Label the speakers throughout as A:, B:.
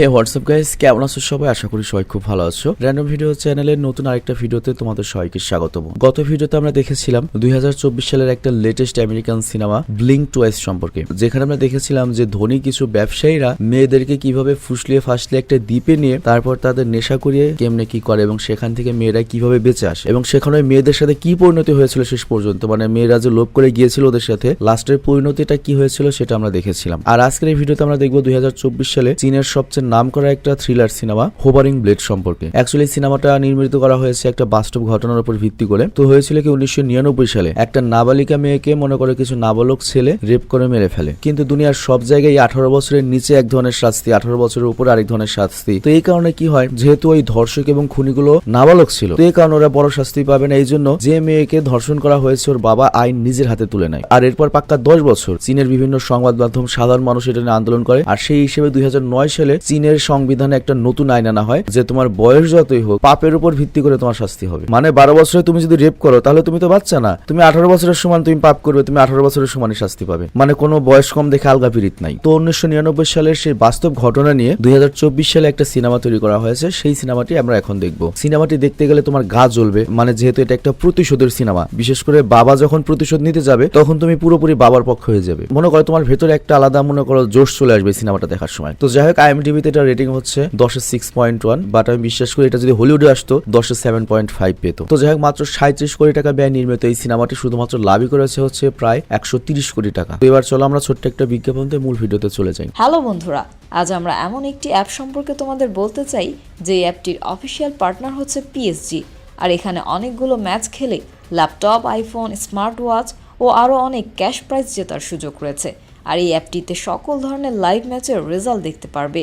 A: হে WhatsApp guys কেমন আছো সবাই? আশা করি সবাই খুব ভালো আছো। র্যান্ডম ভিডিও চ্যানেলের নতুন আরেকটা ভিডিওতে তোমাদের সবাইকে স্বাগতম। গত ভিডিওতে আমরা দেখেছিলাম দুই সালের একটা latest American cinema Blink Twice সম্পর্কে। যেখানে আমরা দেখেছিলাম যে ধনী কিছু ব্যবসায়ীরা মেয়েদেরকে কীভাবে ফুসলিয়ে ফাসলিয়ে একটা দ্বীপে নিয়ে তারপর তাদের নেশা করিয়ে কেমনে কি করে এবং সেখান থেকে মেয়েরা কীভাবে বেঁচে আসে এবং সেখানে মেয়েদের সাথে কি পরিণতি হয়েছিল শেষ পর্যন্ত? মানে মেয়েরা যে লোভ করে গিয়েছিল ওদের সাথে লাস্টের পরিণতিটা কি হয়েছিল সেটা আমরা দেখেছিলাম। আর আজকের এই ভিডিওতে আমরা দেখব দুই হাজার চব্বিশ সালে চীনের সবচেয়ে নাম করা একটা থ্রিলার সিনেমা হোবারিং ব্লেড সম্পর্কে। অ্যাকচুয়ালি সিনেমাটা নির্মিত করা হয়েছে একটা বাস্তব ঘটনার উপর ভিত্তি করে। তো হয়েছিল কি উনিশশো নিরানব্বই সালে? একটা নাবালিকা মেয়েকে, মনে করে কিছু নাবালক ছেলে রেপ করে মেরে ফেলে। কিন্তু দুনিয়ার সব জায়গায় আঠারো বছরের নিচে এক ধরনের শাস্তি, আঠারো বছরের উপর আরেক ধরনের শাস্তি। তো এই কারণে কি হয়, যেহেতু ওই ধর্ষক এবং খুনিগুলো নাবালক ছিল, তো এই কারণে ওরা বড় শাস্তি পাবে না। এই জন্য যে মেয়েকে ধর্ষণ করা হয়েছে, ওর বাবা আইন নিজের হাতে তুলে নেয়। আর এরপর পাক্কা দশ বছর চীনের বিভিন্ন সংবাদ মাধ্যম সাধারণ মানুষ এটা নিয়ে আন্দোলন করে। আর সেই হিসেবে দুই হাজার নয় সালে চীনের সংবিধানে একটা নতুন আইন আনা হয়, যে তোমার বয়স যতই হোক, পাপের উপর ভিত্তি করে তোমার শাস্তি হবে। মানে বারো বছরে তুমি যদি রেপ করো, তাহলে তুমি তো বাচ্চা না। তুমি আঠারো বছরের সমান তুমি পাপ করবে, তুমি আঠারো বছরের সমানই শাস্তি পাবে। মানে কোনো বয়স কম দেখে আলগা পিরিত নাই। তো উনিশশো নিরানব্বই সালের সেই বাস্তব ঘটনা নিয়ে দুই সালে একটা সিনেমা তৈরি করা হয়েছে, সেই সিনেমাটি আমরা এখন দেখব। সিনেমাটি দেখতে গেলে তোমার গা জ্বলবে মানে যেহেতু এটা একটা প্রতিশোধের সিনেমা। বিশেষ করে বাবা যখন প্রতিশোধ নিতে যাবে, তখন তুমি পুরোপুরি বাবার পক্ষ হয়ে যাবে। মনে করো তোমার ভেতরে একটা আলাদা, মনে করো জোশ চলে আসবে সিনেমাটা দেখার সময়। তো যাই হোক আইএমডিবিতে এটা রেটিং হচ্ছে দশের সিক্স পয়েন্ট ওয়ান বাট আমি বিশ্বাস করি এটা যদি হলিউডে আসতো দশের সেভেন পয়েন্ট ফাইভ পেতো। তো যাই হোক, মাত্র সাঁত্রিশ কোটি টাকা ব্যয় নির্মিত এই সিনেমাটি শুধুমাত্র লাভই করেছে হচ্ছে প্রায় একশো তিরিশ কোটি টাকা। তো এবার চলো আমরা ছোট্ট একটা বিজ্ঞাপন দিয়ে মূল ভিডিওতে চলে যাই।
B: হ্যালো বন্ধুরা, আজ আমরা এমন একটি অ্যাপ সম্পর্কে তোমাদের বলতে চাই, যে অ্যাপটির অফিসিয়াল পার্টনার হচ্ছে পিএসজি আর এখানে অনেকগুলো ম্যাচ খেলে ল্যাপটপ আইফোন স্মার্ট ওয়াচ ও আরও অনেক ক্যাশ প্রাইজ জেতার সুযোগ রয়েছে। আর এই অ্যাপটিতে সকল ধরনের লাইভ ম্যাচের রেজাল্ট দেখতে পারবে।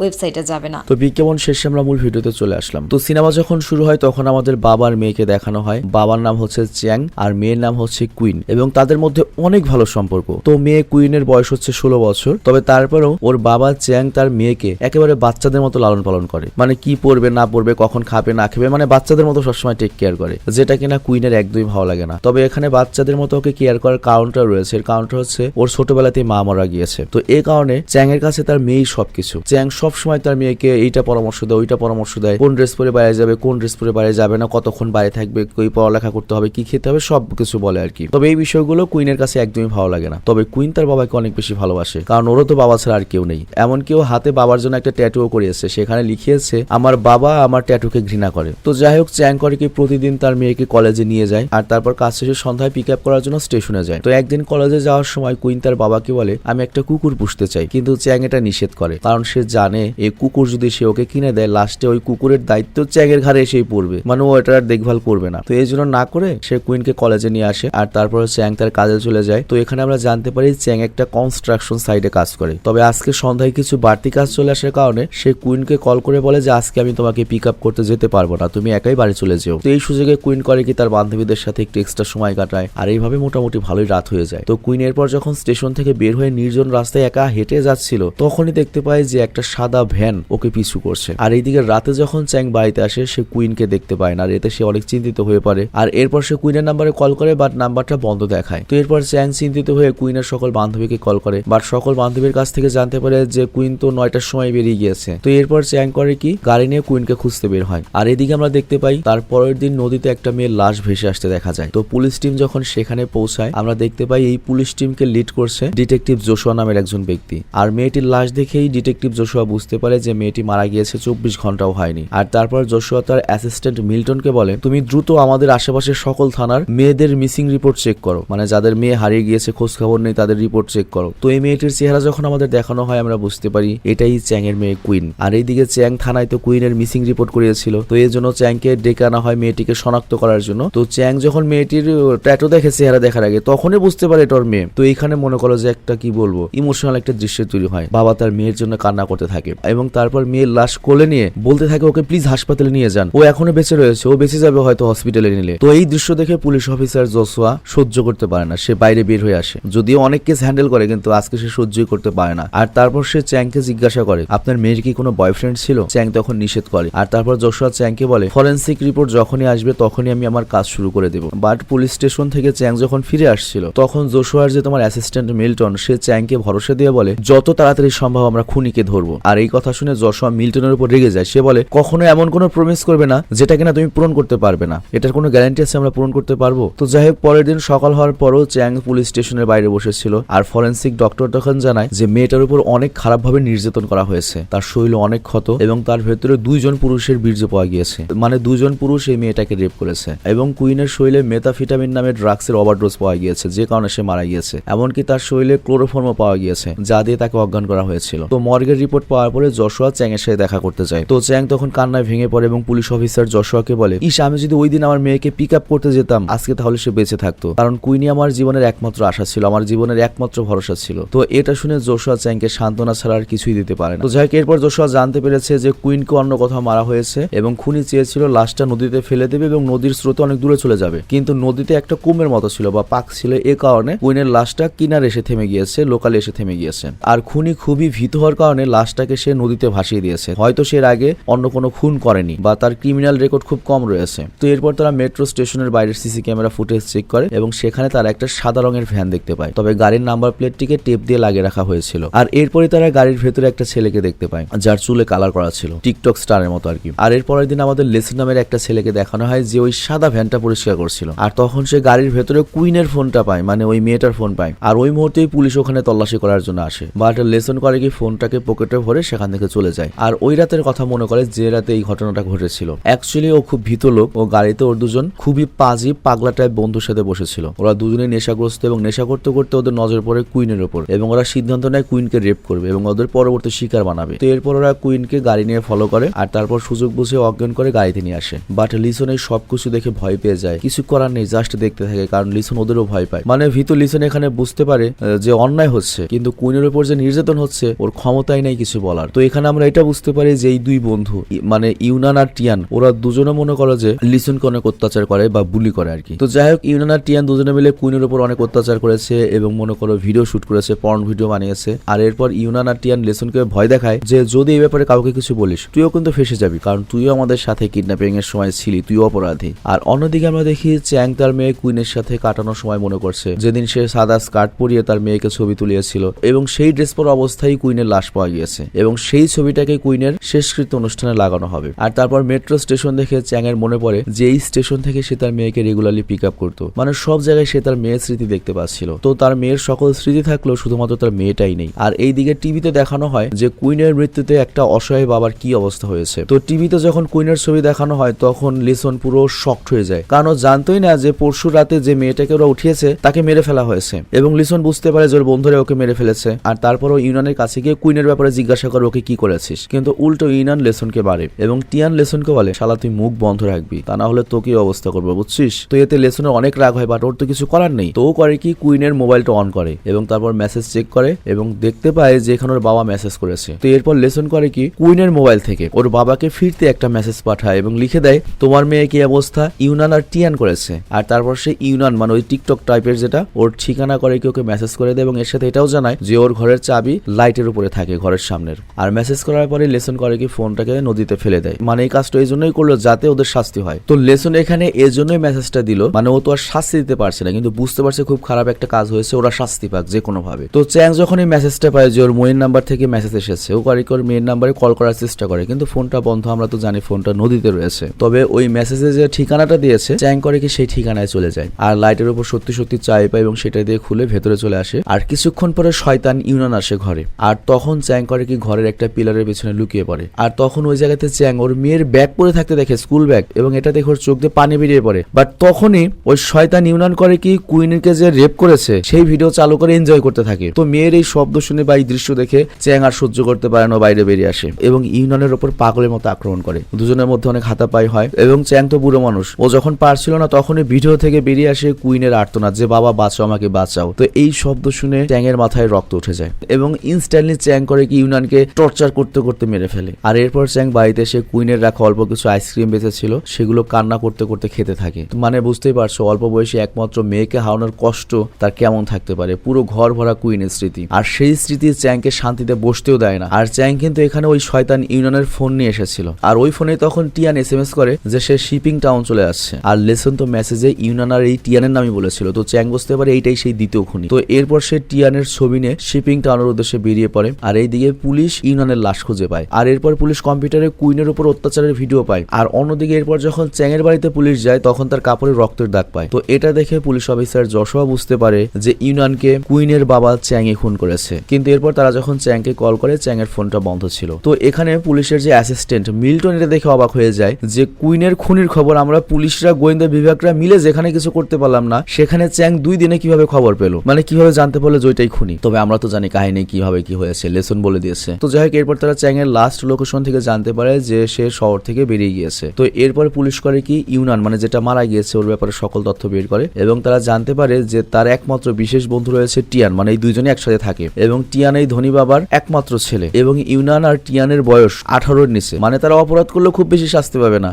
B: ওয়েবসাইটে যাবে না।
A: তো বিজ্ঞাপন শেষে আমরা মূল ভিডিওতে চলে আসলাম। তো সিনেমা যখন শুরু হয়, তখন আমাদের বাবার মেয়েকে দেখানো হয়। বাবার নাম হচ্ছে চ্যাং, আর মেয়ের নাম হচ্ছে কুইন, এবং তাদের মধ্যে অনেক ভালো সম্পর্ক। তো মেয়ে কুইনের বয়স হচ্ছে ষোলো বছর, তবে তারপরেও ওর বাবা চ্যাং তার মেয়েকে একেবারে বাচ্চাদের মতো লালন পালন করে। মানে কি পড়বে না পড়বে কখন খাবে, না খাবে মানে বাচ্চাদের মতো সবসময় টেক কেয়ার করে, যেটা কিনা কুইনের একদমই ভালো লাগে না। তবে এখানে বাচ্চাদের মতো ওকে কেয়ার করার কারণটা রয়েছে। এর কারণটা হচ্ছে, ওর ছোটবেলাতেই মা মারা গিয়েছে। তো এই কারণে চ্যাং এর কাছে তার মেয়েই সবকিছু। চ্যাং সবসময় তার মেয়েকে এইটা পরামর্শ দেয় ওইটা পরামর্শ দেয় কোন ড্রেস পরে বাইরে যাবে, কোন ড্রেস পরে বাইরে যাবে না, কতক্ষণ বাইরে থাকবে, কই পড়ালেখা করতে হবে, কি খেতে হবে সব কিছু বলে আর কি। তবে এই বিষয়গুলো কুইনের কাছে একদমই ভালো লাগে না। তবে কুইন তার বাবাকে অনেক বেশি ভালোবাসে, কারণ ওরও তো বাবা ছাড়া আর কেউ নেই। এমন কেউ হাতে বাবার জন্য একটা ট্যাটুও করিয়েছে, সেখানে লিখিয়েছে, আমার বাবা আমার ট্যাটুকে ঘৃণা করে। তো যাই হোক, চ্যাং করে কি প্রতিদিন তার মেয়েকে কলেজে নিয়ে যায়, আর তারপর কাজ শেষে সন্ধ্যায় পিক আপ করার জন্য স্টেশনে যায়। তো একদিন কলেজে যাওয়ার সময় কুইন তার বাবাকে বলে, আমি একটা কুকুর পুষতে চাই। কিন্তু চ্যাং এটা নিষেধ করে, কারণ সে জানে এই কুকুর যদি সে ওকে কিনে দেয়, লাস্টে ওই কুকুরের দায়িত্ব চ্যাংয়ের ঘাড়ে এসেই পড়বে। মানে ও এটার দেখভাল করবে না। তো এই জন্য না করে সে কুইনকে কলেজে নিয়ে আসে, আর তারপর চ্যাং তার কাজে চলে যায়। তো এখানে আমরা জানতে পারি চ্যাং একটা কনস্ট্রাকশন সাইটে কাজ করে। তবে আজকে সন্ধ্যায় কিছু বাড়তি কাজ চলে আসার কারণে সে কুইনকে কল করে বলে যে, আজকে আমি তোমাকে পিক আপ করতে যেতে পারব না। তুমি একাই বাড়ি চলে যেও। তো এই সুযোগে কুইন করে কি তার বান্ধবীদের সাথে একটু এক্সট্রা সময় কাটায়, আর এইভাবে মোটামুটি ভালোই রাত হয়ে যায়। তো কুইন এরপর যখন স্টেশন থেকে বের হয়ে নির্জন রাস্তায় একা হেঁটে যাচ্ছিল, তখনই দেখতে পায় যে একটা সাদা ভ্যান ওকে পিছু করছে। আর এইদিকে রাতে যখন চ্যাং বাড়িতে আসে, সে কুইনকে দেখতে পায় না, আর এতে সে অনেক চিন্তিত হয়ে পড়ে। আর এরপর সে কুইনের নাম্বারে কল করে, বাট নাম্বারটা বন্ধ দেখায়। তো এরপর চ্যাং চিন্তিত হয়ে কুইনের সকল বান্ধবীকে কল করে, বাট সকল বান্ধবীর কাছ থেকে জানতে পারে যে কুইন তো নয়টার সময় বেরিয়ে গিয়েছে। তো এরপর চ্যাং করে কি, গাড়ি নিয়ে কুইনকে খুঁজতে বের হয়। আর এদিকে আমরা দেখতে পাই, তার পরের দিন নদীতে একটা মেয়ের লাশ ভেসে আসতে দেখা যায়। তো পুলিশ টিম যখন সেখানে পৌঁছায়, আমরা দেখতে পাই এই পুলিশ টিমকে লিড করছে ডিটেকটিভ জোশুয়া নামের একজন ব্যক্তি। আর মেয়েটির লাশ দেখেই ডিটেকটিভ জোশুয়া বুঝতে পারে যে মেয়েটি মারা গিয়েছে চব্বিশ ঘন্টাও হয়নি। আর তারপর জোশুয়া তার অ্যাসিস্ট্যান্ট মিল্টনকে বলে তুমি দ্রুত আমাদের আশেপাশের সকল থানার মেয়েদের মিসিং রিপোর্ট চেক করো। মানে যাদের মেয়ে হারিয়ে গিয়েছে খোঁজ খবর নেই, তাদের রিপোর্ট চেক করো। তো এই মেয়েটির চেহারা যখন আমাদের দেখানো হয়, আমরা বুঝতে পারি এটাই চ্যাং এর মেয়ে কুইন আর এইদিকে চ্যাং থানায় তো কুইনের মিসিং রিপোর্ট করিয়েছিল। তো এই জন্য চ্যাংকে ডেকে আনা হয় মেয়েটিকে শনাক্ত করার জন্য। তো চ্যাং যখন মেয়েটির ট্যাটু দেখে চেহারা দেখার আগে, তখনই বুঝতে পারে এটা মেয়ে। তো এইখানে মনে করো যে একটা, কি বলব ইমোশনাল একটা দৃশ্য তৈরি হয়। বাবা তার মেয়ের জন্য কান্না করতে থাকে। এবং তারপর মেয়ের লাশ কোলে নিয়ে বলতে থাকে, ওকে প্লিজ হাসপাতালে নিয়ে যান। ও এখনও বেঁচে রয়েছে, ও বেঁচে যাবে হয়তো হসপিটালে নিলে। তো এই দৃশ্য দেখে পুলিশ অফিসার জোসুয়া সহ্য করতে পারে না, সে বাইরে বের হয়ে আসে। যদিও অনেক কেস হ্যান্ডেল করে, কিন্তু আজকে সে সহ্যই করতে পারে না। আর তারপর সে চ্যাংকে জিজ্ঞাসা করে, আপনার মেয়ের কি কোনো বয়ফ্রেন্ড ছিল? চ্যাং তখন নিষেধ করে। আর তারপর জোসুয়া চ্যাংকে বলে ফরেন্সিক রিপোর্ট যখনই আসবে, তখনই আমি আমার কাজ শুরু করে দেব। বাট পুলিশ স্টেশন থেকে চ্যাং যখন ফিরে আসছিল, তখন জোসুয়ার যে তোমার অ্যাসিস্ট্যান্ট মিল্টন সে চ্যাংকে ভরসা দিয়ে বলে, যত তাড়াতাড়ি সম্ভব আমরা খুনিকে ধরবো। আর এই কথা শুনে জোসুয়া মিল্টনের উপর রেগে যায়। সে বলে কখনো এমন কোনো প্রমিস করবে না যেটা কিনা তুমি পূরণ করতে পারবে না। এটার কোনো গ্যারান্টি আছে আমরা পূরণ করতে পারব? তো যাই হোক, পরের দিন সকাল হওয়ার পরও চ্যাং পুলিশ স্টেশনের বাইরে বসেছিল আর ফরেন্সিক ডক্টর তখন জানায় যে মেয়েটার উপর অনেক খারাপভাবে নির্যাতন করা হয়েছে। তার শরীরে অনেক ক্ষত এবং তার ভেতরে দুইজন পুরুষের বীর্য পাওয়া গিয়েছে। মানে দুজন পুরুষ এই মেয়েটাকে রেপ করেছে এবং কুইনের শরীরে মেথাফিটামিন নামে ড্রাগসের ওভারডোজ পাওয়া গিয়েছে, যে কারণে সে মারা গিয়েছে। এমনকি তার শরীরে ক্লোরোফর্মও পাওয়া গিয়েছে, যা দিয়ে তাকে অজ্ঞান করা হয়েছিল। তো মর্গের রিপোর্ট পাওয়ার পরে যশোয়া চ্যাং এর সাথে দেখা করতে যায়। তো চ্যাং তখন কান্নায় ভেঙে পড়ে এবং পুলিশ অফিসার যশোয়াকে বলে ইস আমি যদি ওই দিন আমার মেয়েকে পিক আপ করতে যেতাম আজকে তাহলে সে বেঁচে থাকতো। কারণ কুইনি আমার জীবনের একমাত্র আশা ছিল আমার জীবনের একমাত্র ভরসা ছিল। তো এটা শুনে জোশুয়া চ্যাংকে সান্ত্বনা ছাড়া আর কিছুই দিতে পারে না। তো যাই হোক, এরপর জোশুয়া জানতে পেরেছে যে কুইনকে অন্য কোথাও মারা হয়েছে এবং খুনি চেয়েছিল লাশটা নদীতে ফেলে দেবে এবং নদীর স্রোতে অনেক দূরে চলে যাবে। কিন্তু নদীতে একটা কুমের মতো ছিল বা পাক ছিল এ কারণে কুইনের লাশটা কিনারে এসে থেমে গিয়েছে লোকালে এসে থেমে গিয়েছে। আর খুনি খুবই ভীত হওয়ার কারণে লাশটাকে সে নদীতে ভাসিয়ে দিয়েছে। হয়তো সে আগে অন্য কোনো খুন করেনি বা তার ক্রিমিনাল রেকর্ড খুব কম রয়েছে। তো এরপর তারা মেট্রো স্টেশনের বাইরের সিসি ক্যামেরা ফুটেজ চেক করে এবং সেখানে তারা একটা সাদা রঙের ভ্যান দেখতে পায়। তবে গাড়ির নাম্বার প্লেটটিকে টেপ দিয়ে লাগিয়ে রাখা হয়েছিল। আর এরপরে তারা গাড়ির ভেতরে একটা ছেলেকে দেখতে পায়, যার চুলে কালার করা ছিল। টিকটক স্টারের মতো আর কি। আর এর পরের দিন আমাদের লেসন নামের একটা ছেলেকে দেখানো হয়, যে ওই সাদা ভ্যানটা পরিষ্কার করছিল। আর তখন সে গাড়ির ভেতরে কুইনের ফোনটা পায় মানে ওই মেয়েটার ফোন পায়। আর ওই মুহূর্তেই পুলিশ ওখানে তল্লাশি করার জন্য আসে। বাট লেসন করে কি ফোনটাকে পকেটে ভরে সেখান থেকে চলে যায়। আর ওই রাতের কথা মনে করে যে রাতে এই ঘটনাটা ঘটেছিল। অ্যাকচুয়ালি ও খুব ভীত লোক। ও গাড়িতে ওর দুজন খুবই পাজি, পাগলা টাইপ বন্ধুর সাথে বসেছিল। ওরা দুজনে নেশাগ্রস্ত এবং নেশা করতে করতে ওদের নজর পড়ে কুইনের ওপর এবং ওরা সিদ্ধান্ত নেয় কুইনকে রেপ করবে এবং ওদের পরবর্তী শিকার বানাবে। তো এরপর ওরা কুইনকে গাড়ি নিয়ে ফলো করে আর তারপর সুযোগ বুঝে অজ্ঞান করে গাড়িতে নিয়ে আসে। বাট লিসন এই সবকিছু দেখে ভয় পেয়ে যায়। কিছু করার নেই জাস্ট দেখতে থাকে কারণ লিসন ওদেরও ভয় পায়। মানে ভীত লিসন এখানে বুঝতে পারে যে অন্যায় হচ্ছে। কিন্তু কুইনের উপর যে নির্যাতন হচ্ছে, ওর ক্ষমতাই নেই কিছু বলার। তো এখানে আমরা এটা বুঝতে পারি যে এই দুই বন্ধু মানে ইউনান আর টিয়ান, ওরা দুজনে মনে করো যে লিসনকে অনেক অত্যাচার করে বা বুলি করে আর কি। তো যাই হোক, ইউনান আর টিয়ান দুজনে মিলে কুইনের উপর অনেক অত্যাচার করেছে এবং মনে করো ভিডিও শুট করেছে, পর্ন ভিডিও বানিয়েছে। আর এরপর ইউনান আর টিয়ান লিসনকে ভয় দেখায় যে যদি এই ব্যাপারে কাউকে কিছু বলিস, তুইও কিন্তু ফেসে যাবি, কারণ তুইও আমাদের সাথে কিডন্যাপিং এর সময় ছিলি, তুইও অপরাধী। আর অন্যদিকে আমরা দেখি চ্যাং তার মেয়ে কুইনের সাথে কাটানোর সময় মনে করছে, যেদিন সে সাদা স্কার্ট পরিয়ে তার মেয়েকে ছবি তুলিয়েছিল এবং সেই ড্রেস পরা অবস্থায় কুইনের লাশ পাওয়া গিয়েছে। এবং সেই ছবিটাকে কুইনের শেষকৃত অনুষ্ঠানে লাগানো হবে। আর তারপর মেট্রো স্টেশন দেখে চ্যাং এর মনে পড়ে যে এই স্টেশন থেকে সে তার মেয়েকে রেগুলারলি পিক আপ করতো। মানে সব জায়গায় সে তার মেয়ের স্মৃতি দেখতে পাচ্ছিল। তো তার মেয়ের সকল স্মৃতি থাকলেও শুধুমাত্র তার মেয়েটাই নেই। আর এই দিকে টিভিতে দেখানো হয় যে কুইনের মৃত্যুতে একটা অসহায় বাবার কি অবস্থা হয়েছে। তো টিভিতে যখন কুইনের ছবি দেখানো হয়, তখন লিসন পুরো শকড হয়ে যায়। কারণ জানতোই না যে পরশু রাতে যে মেয়েটাকে ওরা উঠিয়েছে, তাকে মেরে ফেলা হয়েছে। এবং লিসন বুঝতে পারে যে ওর বন্ধুরা ওকে মেরে ফেলেছে। আর তারপর ইউনানের কাছে গিয়ে কুইনের ব্যাপারে জিজ্ঞাসা করে ওকে কি করেছিস? কিন্তু উল্টো ইউনান লেসনকে বাড়ে এবং টিয়ান লেসনকে বলে, শালা, তুই মুখ বন্ধ রাখবি। তা না হলে তোকে অবস্থা করব, বুঝছিস? তো এতে লেসনের অনেক রাগ হয়, বাট ওর তো কিছু করার নেই। তো করে কি, কুইনের মোবাইলটা অন করে এবং তারপর মেসেজ চেক করে এবং দেখতে পায় যে এখানে ওর বাবা মেসেজ করেছে। তো এরপর লেসন করে কি, কুইনের মোবাইল থেকে ওর বাবাকে ফিরতে একটা মেসেজ পাঠায় এবং লিখে দেয়, তোমার মেয়ে কি অবস্থা? ইউনান আর টিয়ান করেছে। আর তারপর সে ইউনান মানে ওই টিকটক টাইপের যেটা, ওর ঠিকানা করে কি ওকে মেসেজ করে দেয় এবং এর সাথে এটাও জানায় যে ওর ঘরের চাবি লাইটের উপরে থাকে, ঘরের সামনের আর মেসেজ করার পরে লেসন করে কি ফোনটাকে নদীতে ফেলে দেয়। মানে এই কাজটা এই জন্যই করল যাতে ওদের শাস্তি হয়। তো লেসন এখানে এই জন্যই মেসেজটা দিল মানে ও তো আর শাস্তি দিতে পারছে না, কিন্তু বুঝতে পারছে খুব খারাপ একটা কাজ হয়েছে, ওরা শাস্তি পাক যে কোনো ভাবে তো চ্যাং যখন এই মেসেজটা পায় যে ওর মেয়ের নাম্বার থেকে মেসেজ এসেছে, ও করে কি ওর মেয়ের নাম্বারে কল করার চেষ্টা করে, কিন্তু ফোনটা বন্ধ, আমরা তো জানি ফোনটা নদীতে রয়েছে। তবে ওই মেসেজে যে ঠিকানাটা দিয়েছে, চ্যাং করে কি সেই ঠিকানায় চলে যায়। আর লাইটের উপর সত্যি সত্যি চাই পায় এবং সেটা দিয়ে খুলে ভেতরে চলে আসে। আর কিছুক্ষণ পরে শয়তান ইউনান আসে ঘরে। আর তখন চ্যাং করে কি ঘরের একটা পিলারের পেছনে লুকিয়ে পড়ে। আর তখন ওই জায়গাতে চ্যাং, ওর মেয়ের ব্যাগ পরে থাকতে দেখে, স্কুল ব্যাগ, এবং এটা দেখে ওর চোখ দিয়ে পানি বেরিয়ে পড়ে। বাট তখনই ওই শয়তান ইউনান করে কি, কুইনকে যে রেপ করেছে, সেই ভিডিও চালু করে এনজয় করতে থাকে। তো মেয়ের এই শব্দ শুনে বা এই দৃশ্য দেখে চ্যাং আর সহ্য করতে পারে না বাইরে বেরিয়ে আসে। এবং ইউনানের ওপর পাগলের মতো আক্রমণ করে। দুজনের মধ্যে অনেক হাতাপাই হয়, এবং চ্যাং তো বুড়ো মানুষ। ও যখন পারছিল না, তখনই ভিডিও থেকে বেরিয়ে আসে কুইনের আর্তনাদ যে, বাবা, বাঁচাও আমাকে, বাঁচাও। তো এই শব্দ শুনে চ্যাং এর মাথায় রক্ত উঠে যায়। এবং ইনস্ট্যান্টলি চ্যাং করে কি ইউনানকে টর্চার করতে করতে মেরে ফেলে। আর এরপর চ্যাং বাড়িতে সে কুইনের রাখা অল্প কিছু আইসক্রিম বেঁচেছিল, সেগুলো কান্না করতে করতে খেতে থাকে। মানে বুঝতেই পারছ, অল্প বয়সে একমাত্র মেয়েকে হারানোর কষ্ট তার কেমন থাকতে পারে। পুরো ঘর ভরা কুইনের স্মৃতি। আর সেই স্মৃতি চ্যাংকে শান্তিতে বসতেও দেয় না। আর চ্যাং কিন্তু এখানে ওই শয়তান ইউনিয়নের ফোন নিয়ে এসেছিল। আর ওই ফোনে তখন টিয়ান এস এম এস করে যে সে শিপিং টাউন চলে আসছে। আর লেসন তো মেসেজে ইউনিয়ন আর এই টিয়ানের নামই বলেছিল। তো চ্যাং বুঝতে পারে এইটাই সেই দ্বিতীয় খুনি। তো এরপর সে টিয়ানের ছবি নিয়ে শিপিং টাউনের উদ্দেশ্যে বেরিয়ে পড়ে। আর এইদিকে পুলিশ ইউনিয়নের লাশ খুঁজে পায়। আর এরপর পুলিশ কম্পিউটারে কুইনের উপর অত্যাচারের ভিডিও পায়। আর অন্যদিকে এরপর যখন চ্যাংয়ের বাড়িতে পুলিশ যায়, তখন তার কাপড়ে রক্তের দাগ পায়। তো এটা দেখে পুলিশ অফিসার যশোয়া বুঝতে পারে যে ইউনিয়নকে কুইনের বাবা চ্যাংয়ে খুন করেছে। কিন্তু এরপর তারা যখন চ্যাংকে কল করে, চ্যাংয়ের ফোনটা বন্ধ ছিল। তো এখানে পুলিশের যে অ্যাসিস্ট্যান্ট, মিল্টন এটা দেখে অবাক হয়ে যায় যে কুইনের খুনির খবর আমরা পুলিশরা, গোয়েন্দা বিভাগরা মিলে যেখানে কিছু করতে পারলাম না, সেখানে চ্যাং দুই দিনে কীভাবে খবর পেল? মানে কীভাবে জানতে পারল যে ওইটাই খুনি? তবে আমরা তো জানি কাহিনী কীভাবে কি হয়েছে, লেসন বলে দিয়েছে। তো যাই হোক, এরপর তারা চ্যাং এর লাস্ট লোকেশন থেকে জানতে পারে যে সে শহর থেকে বেরিয়ে গিয়েছে। তো এরপর পুলিশ করে কি? ইউনান মানে যেটা মারা গিয়েছে, ওর ব্যাপারে সকল তথ্য বের করে এবং তারা জানতে পারে যে তার একমাত্র বিশেষ বন্ধু রয়েছে টিয়ান মানে এই দুইজনে একসাথে থাকে এবং টিয়ান এই ধনী বাবার একমাত্র ছেলে এবং ইউনান আর টিয়ানের বয়স আঠারোর নিচে। মানে তারা অপরাধ করলে খুব বেশি শাস্তি পাবে না।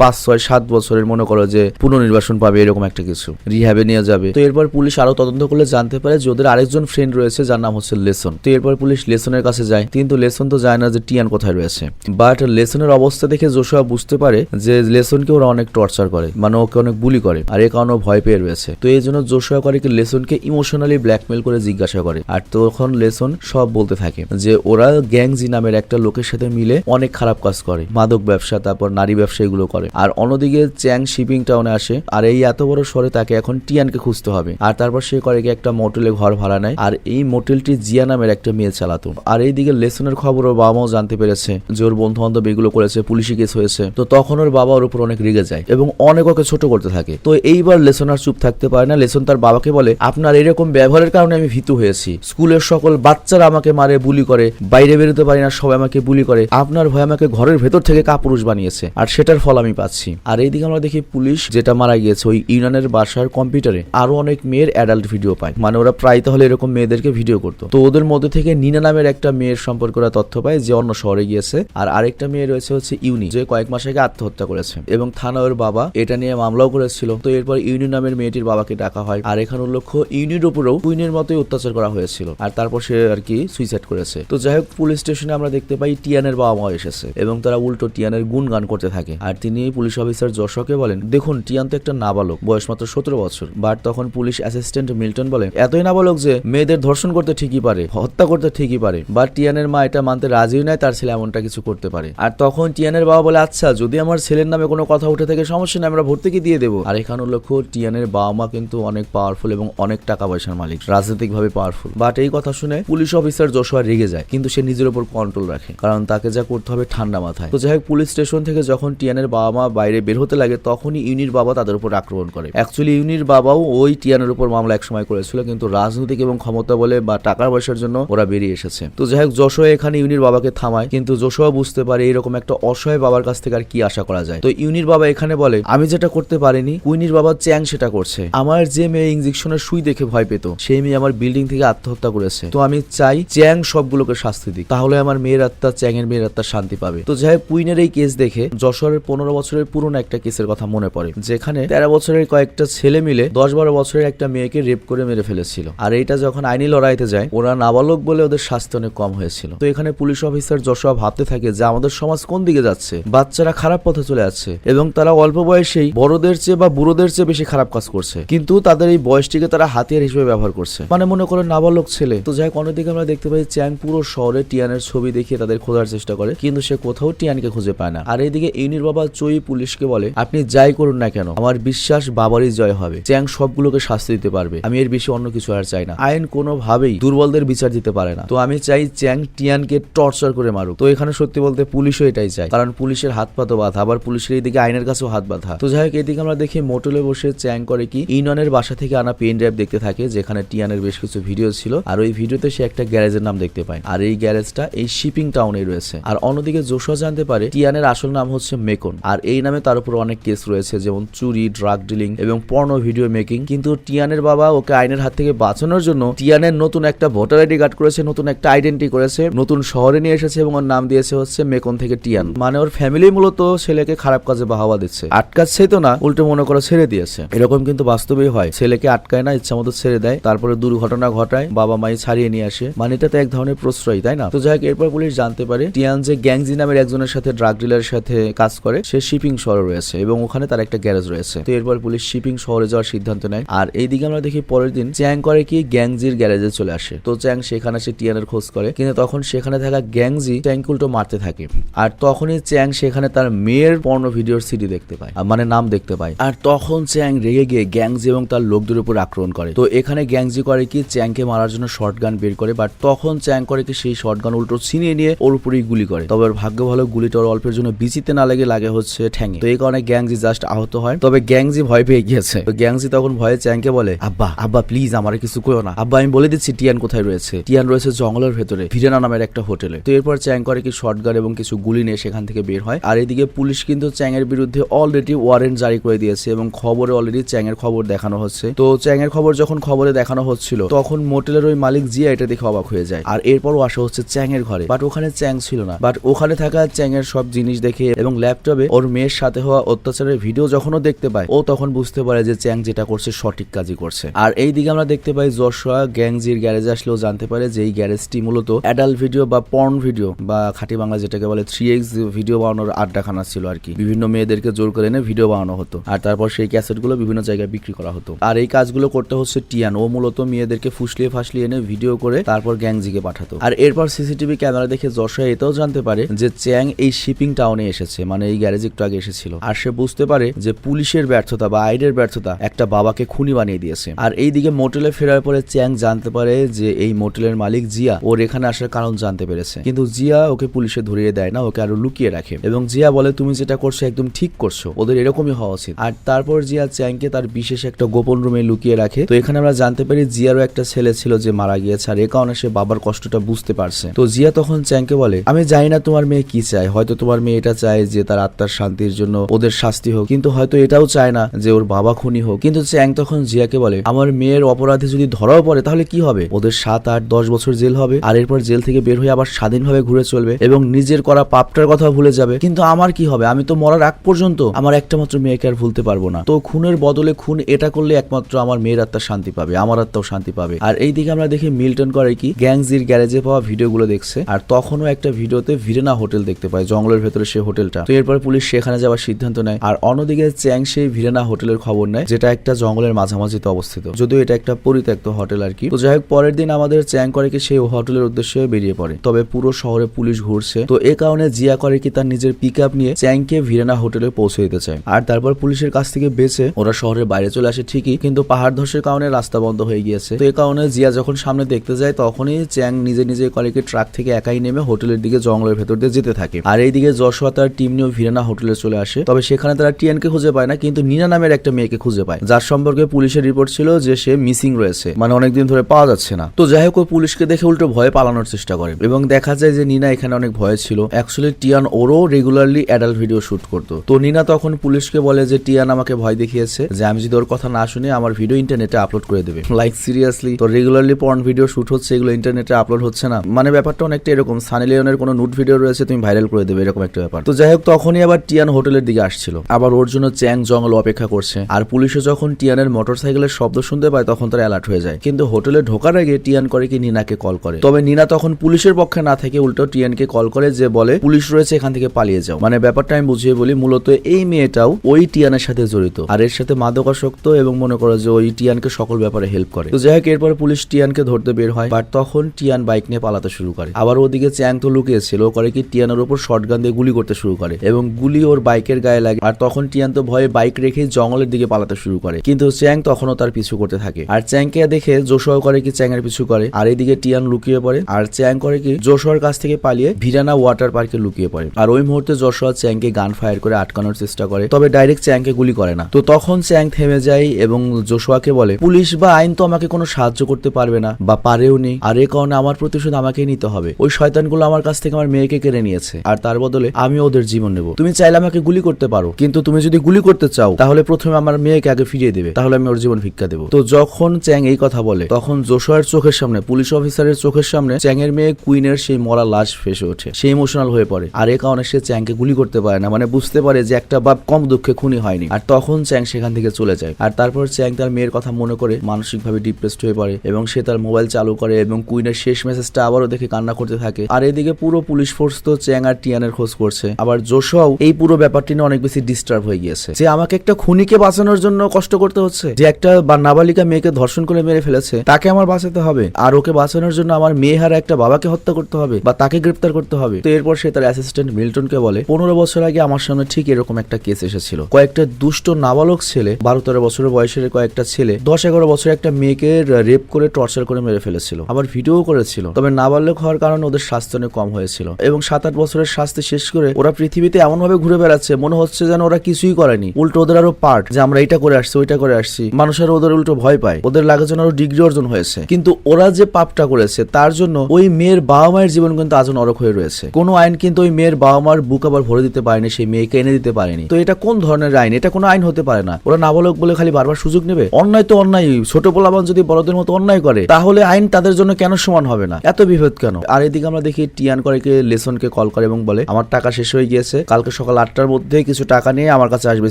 A: পাঁচ, ছয়, সাত বছরের মনে করো যে পুনর্নির্বাসন পাবে এরকম একটা কিছু। রিহ্যাবে নিয়ে যাবে। তো এরপর পুলিশ আরও তদন্ত করলে জানতে পারে যে ওদের আরেকজন ফ্রেন্ড রয়েছে, যার নাম হচ্ছে লেসন। তো এরপর পুলিশ লেসনের কাছে যায়। কিন্তু লেসন তো যায় না যে টিয়ান কোথায় রয়েছে। বাট লেসনের অবস্থা দেখে জোশোয়া বুঝতে পারে যে লেসনকে ওরা অনেক টর্চার করে মানে ওকে অনেক বুলি করে, আর এ কারণে ভয় পেয়ে রয়েছে। তো এই জন্য জোশোয়া করে কি লেসনকে ইমোশনালি ব্ল্যাকমেল করে জিজ্ঞাসা করে। আর তখন লেসন সব বলতে থাকে যে ওরা গ্যাংজি নামের একটা লোকের সাথে মিলে অনেক খারাপ কাজ করে, মাদক ব্যবসা, তারপর নারী ব্যবসা এগুলো করে। আর অন্যদিকে চ্যাং শিপিং টাউনে আসে, আর এই এত বড় শহরে তাকে এখন টিয়ানকে খুঁজতে হবে। আর তারপর সে করে কি একটা মোটেলে ঘর ভাড়া নেয়, আর এই মোটেলটি জিয়া নামের একটা মেয়ে চালাতো। আর এইদিকে লেসনের খবর ওর বাবা মাও জানতে পেরেছে যে ওর বন্ধু বান্ধব এগুলো করেছে, পুলিশি কেস হয়েছে। তো তখন ওর বাবা ওর উপর অনেক রেগে যায় এবং অনেক ওকে ছোট করতে থাকে। তো এইবার লেসন আর চুপ থাকতে পারে না। লেসন তার বাবাকে বলে, আপনার এরকম ব্যবহারের কারণে আমি ভীতু হয়েছি। স্কুলের সকল বাচ্চারা আমাকে মারে, বুলি করে। বাইরে বেরোতে পারি না, সবাই আমাকে বুলি করে। আপনার ভয় আমাকে ঘরের ভেতর থেকে কাপুরুষ বানিয়েছে। আর সেটার ফল আমি পাচ্ছি। আর এইদিকে আমরা দেখি পুলিশ যেটা মারা গিয়েছে ওই ইউনানের বাসার কম্পিউটারে। আরও অনেক মেয়ের অ্যাডাল্ট ভিডিও পায়। মানে ওরা প্রায় তাহলে এরকম মেয়েদেরকে ভিডিও করতো। তো ওদের মধ্যে থেকে নিনা নামের একটা মেয়ের সম্পর্কে ওরা তথ্য পায় যে অন্য শহরে গিয়েছে। আর আরেকটা মেয়ে রয়েছে হচ্ছে ইউনি, যে কয়েক মাস আগে আত্মহত্যা করেছে। এবং থানা ওর বাবা এটা নিয়ে মামলাও করেছিল। তো এরপর ইউনি নামের মেয়েটির বাবাকে ডাকা হয়। আর এখানে উল্লেখ ইউনির উপরেও কুইনের মতোই অত্যাচার করা হয়েছিল। আর তারপর সে আর কি সুইসাইড করেছে। তো যাই হোক, পুলিশ স্টেশনে আমরা দেখতে পাই টিয়ানের বাবা মা এসেছে। এবং তারা উল্টো টিয়ানের গুণগান করতে থাকে। আর তিনি পুলিশ অফিসার যশোকে বলেন, দেখুন, টিয়ান তো একটা নাবালক, বয়স মাত্র সতেরো বছর। বাট তখন পুলিশ অ্যাসিস্ট্যান্ট মিল্টন বলেন, এতই নাবালক যে মেয়েদের ধর্ষণ করতে ঠিকই পারে, হত্যা করতে ঠিকই পারে। বা টিয়ানের মা এটা মানতে রাজিও নয় তার ছেলে এমনটা কিছু করতে পারে। আর তখন টিয়ানের বাবা বলে আচ্ছা যদি আমার ছেলের নামে কোনো কথা উঠে থাকে, সমস্যা নেই, আমরা ভর্তুকি দিয়ে দেবো। আর এখানে উল্লেখ টিয়ানের বাবা মা কিন্তু অনেক পাওয়ারফুল এবং অনেক টাকা পয়সার মালিক, রাজনৈতিকভাবে পাওয়ারফুল বাট এই কথা শুনে পুলিশ অফিসার যশোয়া রেগে যায়, কিন্তু সে নিজের উপর কন্ট্রোল রাখে, কারণ তাকে যা করতে হবে ঠান্ডা মাথায়। তো যাই হোক পুলিশ স্টেশন থেকে যখন টিয়ানের বাবা মা বাইরে বের হতে লাগে, তখনই ইউনির বাবা তাদের উপর আক্রমণ করে। অ্যাকচুয়ালি ইউনির বাবাও ওই টিয়ানের উপর মামলা একসময় করেছিল, কিন্তু রাজনৈতিক এবং ক্ষমতা বলে বা টাকার পয়সার জন্য ওরা বেরিয়ে এসেছে। তো যাই হোক যশোয়া এখানে ইউনির বাবাকে থামায়, কিন্তু যশোয়া বুঝতে পারে এরকম একটা অসহায় বাবার কাছ থেকে আর কি আশা করা যায়। তো ইউনির বাবা এখানে বলে, আমি যেটা করতে পারিনি, কুইনির বাবা চ্যাং সেটা করছে। আমার যে মেয়ে ইঞ্জেকশনের সুই দেখে ভয় পেত, সেই মেয়ে আমার বিল্ডিং থেকে আত্মহত্যা করেছে। তো আমি চাই চ্যাং সবগুলোকে শাস্তি দিক, তাহলে আমার মেয়ের আত্মা চ্যাং এর মেয়ের আত্মা শান্তি পাবে। তো যাই কুইনের এই কেস দেখে যশোরের পনেরো বছরের পুরনো একটা কেসের কথা মনে পড়ে, যেখানে তেরো বছরের কয়েকটা ছেলে মিলে দশ বারো বছরের একটা মেয়েকে রেপ করে মেরে ফেলেছিল। আর এইটা যখন আইনি লড়াইতে যায়, ওরা নাবালক বলে ওদের শাস্তি অনেক কম হয়েছিল। তো এখানে পুলিশ অফিসার যশোয়া ভাবতে থাকে যে আমাদের সমাজ কোন দিকে যাচ্ছে? বাচ্চারা খারাপ পথে চলে যাচ্ছে এবং তারা অল্প বয়সেই বড়দের চেয়ে বা বুড়োদের চেয়ে বেশি খারাপ কাজ করছে। কিন্তু তাদের এই বয়সটিকে তারা হাতিয়ার হিসেবে ব্যবহার করছে। মানে মনে করেন নাবালক ছেলে। তো যাই হোক, অন্যদিকে আমরা দেখতে পাই চ্যাং পুরো শহরে টিয়ানের ছবি দেখিয়ে তাদের খোঁজার চেষ্টা করে। কিন্তু সে কোথাও টিয়ানকে খুঁজে পায় না। আর এইদিকে ইউনির বাবা চই পুলিশকে বলে, আপনি যাই করুন না কেন, আমার বিশ্বাস বাবারই জয় হবে। চ্যাং সবগুলোকে শাস্তি দিতে পারবে। আমি এর বেশি অন্য কিছু আর চাই না। আইন কোনোভাবেই দুর্বলদের বিচার দিতে পারে না। তো আমি চাই চ্যাং টিয়ানকে টর্চার করে মারুক। তো এখানে সত্যি বলতে পুলিশও এটাই চায়। কারণ পুলিশের হাত পা তো বাধা, আবার পুলিশের এইদিকে আইনের কাছেও হাত বাধা। তো যাই হোক, এদিকে আমরা দেখি মোটলে বসে চ্যাং করে কি ইননের বাসা থেকে আনা পেন ড্রাইভ দেখতে থাকে, যেখানে টিয়ানের বেশ কিছু ভিডিও ছিল। আর ওই ভিডিওতে সে একটা গ্যারেজের নাম দেখতে পায়। আর এই গ্যারেজটা এই শিপিং টাউনে রয়েছে। আর অন্যদিকে জোশোয়া জানতে পারে টিয়ানের আসল নাম হচ্ছে মেকন। আর এই নামে তার উপর অনেক কেস রয়েছে, যেমন চুরি, ড্রাগ ডিলিং এবং পর্ন ভিডিও মেকিং। কিন্তু টিয়ানের বাবা ওকে আইনের হাত থেকে বাঁচানোর জন্য টিয়ানের নতুন একটা ভোটার আইডি কার্ড করেছে, নতুন একটা আইডেন্টি করেছে। নতুন শহরে নিয়ে এসেছে এবং ওর নাম দিয়েছে হচ্ছে মেকন থেকে টিয়ান। মানে ওর ফ্যামিলি মূলত ছেলেকে খারাপ কাজে বাহাবা দিচ্ছে। আটকাচ্ছে তো না, উল্টো মনে করে ছেড়ে দিয়েছে। এরকম কিন্তু বাস্তবেই হয়। ছেলেকে আটকায় না, ইচ্ছা মতো ছেড়ে দেয়। তারপরে দুর্ঘটনা ঘটায়, বাবা মাই ছাড়িয়ে নিয়ে আসে। মানে এটা তো এক ধরনের প্রশ্রয়, তাই না? তো যাই হোক, এরপর পুলিশ জানতে পারে, টিয়ান যে গ্যাংজি নামের একজনের সাথে ড্রাগ ডিলারের সাথে কাজ করে, সে শিপিং শহরে রয়েছে এবং ওখানে তার একটা গ্যারেজ রয়েছে। তো এরপর পুলিশ শিপিং শহরে যাওয়ার সিদ্ধান্ত নেয়। আর এইদিকে আমরা দেখি পরের দিন, চ্যাং করে কি গ্যাংজির গ্যারেজে চলে আসে। তো চ্যাং সেখানে সে টিয়ানের খোঁজ করে। কিন্তু তখন সেখানে থাকা গ্যাংজি চ্যাংকে উল্টো মারতে থাকে। আর তখনই চ্যাং সেখানে তার মেয়ের পর্ণ ভিডিওর সিডি দেখতে পায় মানে নাম দেখতে পায়। আর তখন চ্যাং রেগে গিয়ে গ্যাংজি এবং তার লোকদের উপর আক্রমণ করে। তো এখানে গ্যাংজি করে কি, চ্যাংকে মারার জন্য শর্ট গান বের করে বাট তখন চ্যাং করে কি, সেই শর্ট গান উল্টো ছিনিয়ে নিয়ে ওর উপরেই গুলি করে। তবে ভাগ্য ভালো, গুলিটা ওর অল্পের জন্য বিচিতে না লেগে, লাগে হচ্ছে ঠ্যাঙে। তো এই কারণে গ্যাংজি জাস্ট আহত হয়। তবে গ্যাংজি ভয় পেয়ে গিয়েছে। তো গ্যাংজি তখন ভয়ে চ্যাংকে বলে, আব্বা আব্বা প্লিজ আমার কিছু করো না। আব্বা, আমি বলে দিচ্ছি টিয়ান কোথায় রয়েছে? টিয়ান রয়েছে জঙ্গলের ভেতরে। ভিরেনা নামের একটা হোটেলে। তো এরপর চ্যাং করে কি শর্টগান এবং কিছু গুলি নিয়ে সেখান থেকে বের হয়। আর এদিকে পুলিশ কিন্তু চ্যাং এর বিরুদ্ধে অলরেডি ওয়ারেন্ট জারি করে দিয়েছে এবং খবরে অলরেডি চ্যাং এর খবর দেখানো হচ্ছে। তো চ্যাং এর খবর যখন খবরে দেখানো হচ্ছিল, তখন মোটেলের ওই মালিক জিয়া এটা দেখে অবাক হয়ে যায়। আর এরপরও আসা হচ্ছে চ্যাং এর ঘরে। বাট ওখানে চ্যাং ছিল না। বাট ওখানে থাকা চ্যাং এর সব জিনিস দেখে এবং ল্যাপটপে ওর মেয়ের সাথে হওয়া অত্যাচারের ভিডিও যখনও দেখতে পায়, ও তখন বুঝতে পারে যে চ্যাং যেটা করছে সঠিক কাজই করছে। আর এই দিকে আমরা দেখতে পাই যশোয়া গ্যাংজির গ্যারেজে আসলেও জানতে পারে যে এই গ্যারেজটি মূলত অ্যাডাল্ট ভিডিও বা পর্ন ভিডিও বা খাঁটি বাংলা যেটাকে বলে থ্রি এক্স ভিডিও বানানোর আড্ডাখানা ছিল আর কি। বিভিন্ন মেয়েদেরকে জোর করে এনে ভিডিও বানানো হতো। আর তারপর সেই ক্যাসেটগুলো বিভিন্ন জায়গায় বিক্রি করা হতো। আর এই কাজগুলো করতে হচ্ছে টিয়ান। ও মূলত মেয়েদেরকে ফুসলিয়ে ফাসলিয়ে এনে ভিডিও করে তারপর গ্যাংজিকে পাঠাতো। আর এরপর সিসিটিভি ক্যামেরা দেখে যশোয়া এটাও জানতে পারে যে চ্যাং এই শিপিং টাউনে এসেছে মানে এই গ্যারেজ একটু আগে এসেছিল। আর সে বুঝতে পারে যে পুলিশের ব্যর্থতা বা আইডের ব্যর্থতা একটা বাবাকে খুনি বানিয়ে দিয়েছে। আর এইদিকে মোটেলে ফেরার পরে চ্যাং জানতে পারে যে এই মোটেলের মালিক জিয়া, ওর এখানে আসার কারণ জানতে পেরেছে। কিন্তু জিয়া ওকে পুলিশে ধরিয়ে দেয় না, ওকে আরও লুকিয়ে রাখে। এবং জিয়া বলে, তুমি যেটা করছ একদম ঠিক করছ। ওদের এরকমই হওয়া উচিত। আর তারপর জিয়া চ্যাংকে তার বিশেষ একটা গোপন রুমে লুকিয়ে রাখে। তো এখানে আমরা জানতে পারি জিয়ারও একটা ছেলে ছিল যে মারা গিয়েছে, আর এ কারণে সে বাবার কষ্টটা বুঝতে পারছে। তো জিয়া তখন চ্যাংকে বলে, আমি জানি না তোমার মেয়ে কি চায়। হয়তো তোমার মেয়ে এটা চায় যে তার আত্মার শান্তির জন্য ওদের শাস্তি হোক। কিন্তু হয়তো এটাও চায় না যে ওর বাবা খুনি হোক। কিন্তু চ্যাং তখন জিয়াকে বলে, আমার মেয়ের অপরাধে যদি ধরাও পড়ে তাহলে কি হবে? ওদের সাত আট দশ বছর জেল হবে, আর এরপর জেল থেকে বের হয়ে আবার স্বাধীনভাবে ঘুরে চলবে এবং নিজের করা পাপটার কথা ভুলে যাবে। কিন্তু আমার কি হবে? আমি তো মরার আগ পর্যন্ত আমার একটা মাত্র মেয়েকে আর ভুলতে পারব না। তো খুনের বদলে খুন এটা করলে একমাত্র আমার মেয়ের আত্মা শান্তি পাবে, আমার আত্মাও শান্তি পাবে। আর এই দিকে আমরা দেখি মিল্টন করে কি? গ্যাংজির গ্যারেজে পাওয়া ভিডিওগুলো দেখছে। আর তখনও একটা ভিডিওতে ভিরেনা হোটেল দেখতে পায়, জঙ্গলের ভেতরে সেই হোটেলটা। তো এরপর পুলিশ সেখানে যাওয়ার সিদ্ধান্ত নেয়। আর অন্যদিকে চ্যাং সেই ভিরেনা হোটেলের খবর নেয়, যেটা একটা জঙ্গলের মাঝামাঝিতে অবস্থিত। যদিও এটা একটা পরিত্যক্ত হোটেল আর কি। তো যাই হোক, পরের দিন আমাদের চ্যাং করে কি সেই হোটেলের উদ্দেশ্যে বেরিয়ে পড়ে। তবে পুরো শহরে পুলিশ ঘুরছে। তো এ কারণে জিয়া করে কি তার নিজের পিক নিয়ে চ্যাংকে ভিরেনা হোটেলে পৌঁছে দিতে চায়। আর তারপর পুলিশের কাছ থেকে বেঁচে ওরা শহরের বাইরে চলে আসে ঠিকই, কিন্তু পাহাড় ধসের কারণে রাস্তা বন্ধ হয়ে গিয়েছে। তো এ কারণে জিয়া যখন সামনে দেখতে যায়, তখনই চ্যাং নিজে নিজে করে কি ট্রাক থেকে একাই নেমে হোটেলের দিকে জঙ্গলের ভেতর দিয়ে যেতে থাকে। আর এইদিকে যশোয়া তার টিম নিয়েও ভিরেনা হোটেলে চলে আসে। তবে সেখানে তারা টিয়ানকে খুঁজে পায় না, কিন্তু নিনা নামের একটা মেয়েকে খুঁজে পায়। যার সম্পর্কে পুলিশের রিপোর্ট ছিল যে সে মিসিং রয়েছে। মানে অনেকদিন ধরে পাওয়া যাচ্ছে না। তো যাই হোক পুলিশকে দেখে উল্টো ভয়ে পালানোর চেষ্টা করে। এবং দেখা যায় যে নিনা এখানে অনেক ভয় ছিল। অ্যাকচুয়ালি টিয়ান ওরও রেগুলারলি অ্যাডাল্ট ভিডিও শুট করতো। তো নিনা তখন পুলিশকে বলে যে, টিয়ান আমাকে ভয় দেখিয়েছে যে আমি যদি ওর কথা না শুনে, আমার ভিডিও ইন্টারনেটে আপলোড করে দেবে। লাইক সিরিয়াসলি তো রেগুলারলি পর্ন ভিডিও শুট হচ্ছে, এগুলো ইন্টারনেটে আপলোড হচ্ছে না। মানে ব্যাপারটা অনেকটা এরকম। সানি লিওনের কোনো নুট ভিডিও রয়েছে, তুমি ভাইরাল করে দেবে, এরকম একটা ব্যাপার। তো যাই হোক তখনই আবার টিয়ান হোটেলের দিকে আসছিল। আবার ওর জন্য চ্যাং জঙ্গল অপেক্ষা করছে। আর পুলিশে যখন টিয়ানের মোটর সাইকেলের শব্দ শুনতে পায়, তখন তারা অ্যালার্ট হয়ে যায়। কিন্তু হোটেলে ঢোকার আগে টিয়ান করে কি নিনাকে কল করে। তবে নিনা তখন পুলিশের পক্ষে না থেকে উল্টো টিয়ানকে কল করে যে বলে, পুলিশ রয়েছে, এখান থেকে পালিয়ে যাও। মানে ব্যাপারটা আমি বুঝিয়ে বলি, মূলত এই মেয়েটাও ওই টিয়ানের সাথে জড়িত। আর এর সাথে মাদকাসক্ত এবং মনে করো যে ওই টিয়ানকে সকল ব্যাপারে হেল্প করে। তো যাই হোক, এরপরে পুলিশ টিয়ানকে ধরতে বের হয় বাট তখন টিয়ান বাইক নিয়ে পালাতে শুরু করে। আবার ওদিকে চ্যাং তো লুকিয়েছিল ও করে কি টিয়ানের উপর শর্টগান দিয়ে গুলি করতে শুরু করে এবং গুলি ওর বাইকের গায়ে লাগে। আর তখন টিয়ান তো ভয়ে বাইক রেখে জঙ্গলের দিকে পালাতে শুরু করে। কিন্তু চ্যাং তখনও তার পিছু করতে থাকে। আর চ্যাংকে দেখে জোশোয়া করে কি চ্যাং এর পিছু করে। আর এইদিকে টিয়ান লুকিয়ে পড়ে। আর চ্যাং করে কি জোশোয়ার কাছ থেকে পালিয়ে ভিরানা ওয়াটার পার্কে লুকিয়ে পড়ে। আর ওই মুহূর্তে জোশোয়া চ্যাংকে গান ফায়ার করে আটকানোর চেষ্টা করে, তবে ডাইরেক্ট চ্যাংকে গুলি করে না। তো তখন চ্যাং থেমে যায় এবং জোশোয়াকে বলে, পুলিশ বা আইন তো আমাকে কোনো সাহায্য করতে পারবে না বা পারেও নি। আর এ কারণে আমার প্রতিশোধ আমাকেই নিতে হবে। ওই শয়তানগুলো আমার কাছ থেকে আমার মেয়েকে কেড়ে নিয়েছে। আর তার বদলে আমি ওদের জীবন নেব। তুমি চাইলে আমাকে গুলি করতে পারো, কিন্তু তুমি যদি গুলি করতে চাও, তাহলে প্রথমে আমার মেয়েকে আগে ফিরিয়ে দেবে। তাহলে আমি ওর জীবন ভিক্ষা দেবো। তো যখন চ্যাং এই কথা বলে, তখন জোশোয়ার চোখের সামনে, পুলিশ অফিসারের চোখের সামনে চ্যাং এর মেয়ে কুইনের সেই মরা লাশ ফেসে ওঠে। সে ইমোশনাল হয়ে পড়ে। আর এ কারণে সে চ্যাংকে গুলি করতে পারে না। মানে বুঝতে পারে যে একটা বাপ কম দুঃখে খুনি হয়নি। আর তখন চ্যাং সেখান থেকে চলে যায়। আর তারপর চ্যাং তার মেয়ের কথা মনে করে মানসিকভাবে ডিপ্রেসড হয়ে পড়ে এবং সে তার মোবাইল চালু করে এবং কুইনের শেষ মেসেজটা আবারও দেখে কান্না করতে থাকে। আর এদিকে পুরো পুলিশ ফোর্স তো চ্যাং আর টিয়ানের খোঁজ করছে। আবার জোশোয়াও এই পুরো ব্যাপারটি নিয়ে অনেক বেশি ডিস্টার্ব হয়ে গিয়েছে। যে আমাকে একটা খুনিকে বাঁচানোর জন্য কষ্ট করতে হচ্ছে, যে একটা নাবালিকা মেয়েকে ধর্ষণ করে মেরে ফেলেছে, তাকে আমার বাঁচাতে হবে। আর ওকে বাঁচানোর জন্য আমার মেয়ে হারা একটা বাবাকে হত্যা করতে হবে বা তাকে গ্রেপ্তার করতে হবে। তো এরপর সে তার অ্যাসিস্ট্যান্ট মিল্টনকে বলে, পনেরো বছর আগে আমার সামনে ঠিক এরকম একটা কেস এসেছিল। কয়েকটা দুষ্ট নাবালক ছেলে বারো তেরো বছরের বয়সের কয়েকটা ছেলে দশ এগারো বছরের একটা মেয়েকে রেপ করে টর্চার করে মেরে ফেলেছিল। আবার ভিডিও করেছিল। তবে নাবালক হওয়ার কারণে ওদের স্বাস্থ্য অনেক কম হয়েছিল এবং সাত আট বছরের শাস্তি শেষ করে ওরা পৃথিবীতে এমন ভাবে ঘুরে বেড়াচ্ছে, মনে হচ্ছে যেন ওরা কিছুই করেনি। উল্টো ওদের আরও পার্ট যে আমরা এটা করে আসছি, ওইটা করে আসছি। মানুষের ওদের উল্টো ভয় পায়। ওদের লাগে যেন আরও ডিগ্রি অর্জন হয়েছে। কিন্তু ওরা যে পাপটা করেছে, তার জন্য ওই মেয়ের বাবা মায়ের জীবন কিন্তু আজও নরক হয়ে রয়েছে। কোনো আইন কিন্তু ওই মেয়ের বাবা মার বুক আবার ভরে দিতে পারেনি, সেই মেয়েকে এনে দিতে পারেনি। তো এটা কোন ধরনের আইন? এটা কোনো আইন হতে পারে না। ওরা নাবালক বলে খালি বারবার সুযোগ নেবে? অন্যায় তো অন্যায় ছোট পোলাবান যদি বড়দের মতো অন্যায় করে, তাহলে আইন তাদের জন্য কেন সমান হবে না? এত বিভেদ কেন? আর এদিকে আমরা দেখি টিয়ান করে কে লেসনকে কল করে এবং বলে, আমার টাকা শেষ হয়ে গিয়েছে। কালকে সকাল আটটার মধ্যে কিছু টাকা নিয়ে আমার কাছে আসবে